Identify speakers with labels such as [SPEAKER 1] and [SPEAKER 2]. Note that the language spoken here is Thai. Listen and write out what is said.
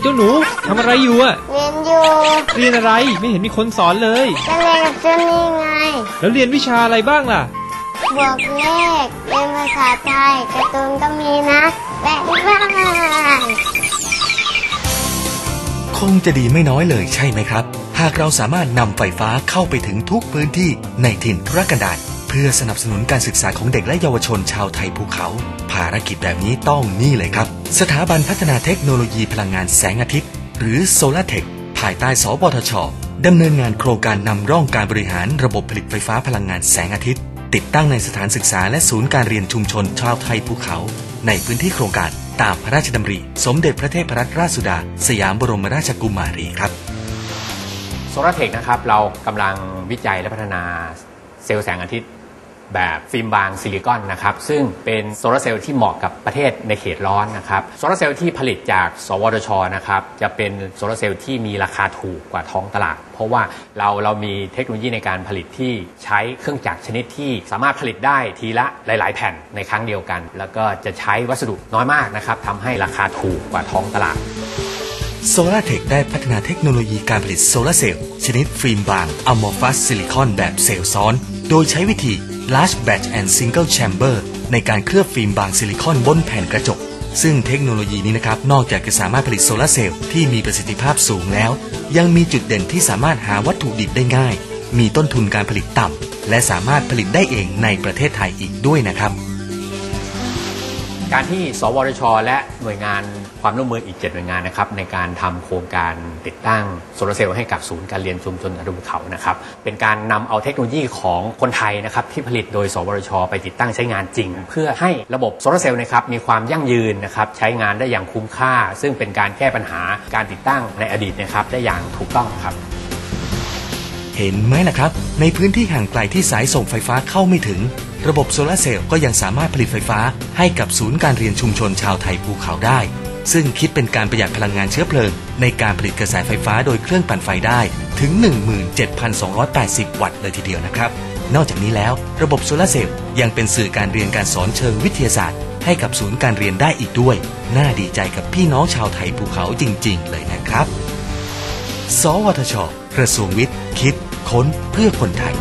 [SPEAKER 1] เจ้าหนูทำอะไรอยู่อะ
[SPEAKER 2] เรียนอยู่
[SPEAKER 1] เรียนอะไรไม่เห็นมีคนสอนเลย
[SPEAKER 2] จะเรียนกับเจ้านี่ไง
[SPEAKER 1] แล้วเรียนวิชาอะไรบ้างล่ะ
[SPEAKER 2] บวกเลขเรียนภาษาไทยการ์ตูนก็มีนะและบ้าน
[SPEAKER 3] คงจะดีไม่น้อยเลยใช่ไหมครับ หากเราสามารถนำไฟฟ้าเข้าไปถึงทุกพื้นที่ในถิ่นทุรกันดารเพื่อสนับสนุนการศึกษาของเด็กและเยาวชนชาวไทยภูเขา ภารกิจแบบนี้ต้องนี่เลยครับ สถาบันพัฒนาเทคโนโลยีพลังงานแสงอาทิตย์ หรือโซลาเทคภายใต้สปทชดำเนินงานโครงการนำร่องการบริหารระบบผลิตไฟฟ้าพลังงานแสงอาทิตย์ ติดตั้งในสถานศึกษาและศูนย์การเรียนชุมชนชาวไทยภูเขา ในพื้นที่โครงการตามพระราชดำริ สมเด็จพระเทพรัตนราชสุดา สยามบรมราชกุมารีครับ
[SPEAKER 4] โซลาร์เทคนะครับเรากำลังวิจัยและพัฒนาเซลล์แสงอาทิตย์ แบบฟิล์มบางซิลิคอนนะครับซึ่งเป็นโซลาร์เซลล์ที่เหมาะกับประเทศในเขตร้อนนะครับโซลาร์เซลล์ที่ผลิตจาก สวทชนะครับจะเป็นโซลาร์เซลล์ที่มีราคาถูกกว่าท้องตลาด เพราะว่าเราเรามีเทคโนโลยีในการผลิตที่ใช้เครื่องจักรชนิดที่สามารถผลิตได้ทีละหลาย ๆ แผ่นในครั้งเดียวกัน แล้วก็จะใช้วัสดุน้อยมากนะครับทำให้ราคาถูกกว่าท้องตลาด
[SPEAKER 3] โซลาเทคได้พัฒนาเทคโนโลยีการผลิตโซลาร์เซลล์ชนิดฟิล์มบางอะมอร์ฟัสซิลิคอนแบบเซลล์ซ้อน โดยใช้วิธี large batch and single chamber ในการเคลือบฟิล์มบางซิลิคอนบนแผ่นกระจก ซึ่งเทคโนโลยีนี้นะครับ นอกจากจะสามารถผลิตโซลาร์เซลล์ที่มีประสิทธิภาพสูงแล้ว ยังมีจุดเด่นที่สามารถหาวัตถุดิบได้ง่าย มีต้นทุนการผลิตต่ำและสามารถผลิตได้เองในประเทศไทยอีกด้วยนะครับ
[SPEAKER 4] การที่สวทช และหน่วยงานความร่วมมืออีก 7 หน่วยงานนะครับในการทำโครงการติดตั้งโซลาร์เซลล์ให้กับศูนย์การเรียนชุมชนอรุณเขานะครับเป็นการนำเอาเทคโนโลยีของคนไทยนะครับที่ผลิตโดย สวทช ไปติดตั้งใช้งานจริง เพื่อให้ระบบโซลาร์เซลล์นะครับมีความยั่งยืนนะครับใช้งานได้อย่างคุ้มค่า ซึ่งเป็นการแก้ปัญหาการติดตั้งในอดีตนะครับได้อย่างถูกต้องครับ
[SPEAKER 3] เห็นไหมนะครับ ในพื้นที่ห่างไกลที่สายส่งไฟฟ้าเข้าไม่ถึง ระบบโซลาร์เซลล์ก็ยังสามารถผลิตไฟฟ้าให้กับศูนย์การเรียนชุมชนชาวไทยภูเขาได้ ซึ่งคิดเป็นการประหยัดพลังงานเชื้อเพลิง ในการผลิตกระแสไฟฟ้าโดยเครื่องปั่นไฟได้ถึง 17,280 วัตต์เลยทีเดียวนะครับ นอกจากนี้แล้ว ระบบโซลาร์เซลล์ยังเป็นสื่อการเรียนการสอนเชิงวิทยาศาสตร์ ให้กับศูนย์การเรียนได้อีกด้วย น่าดีใจกับพี่น้องชาวไทยภูเขาจริง ๆ เลยนะครับ สวทช กระทรวงวิทย์ คิด ค้นเพื่อคนไทย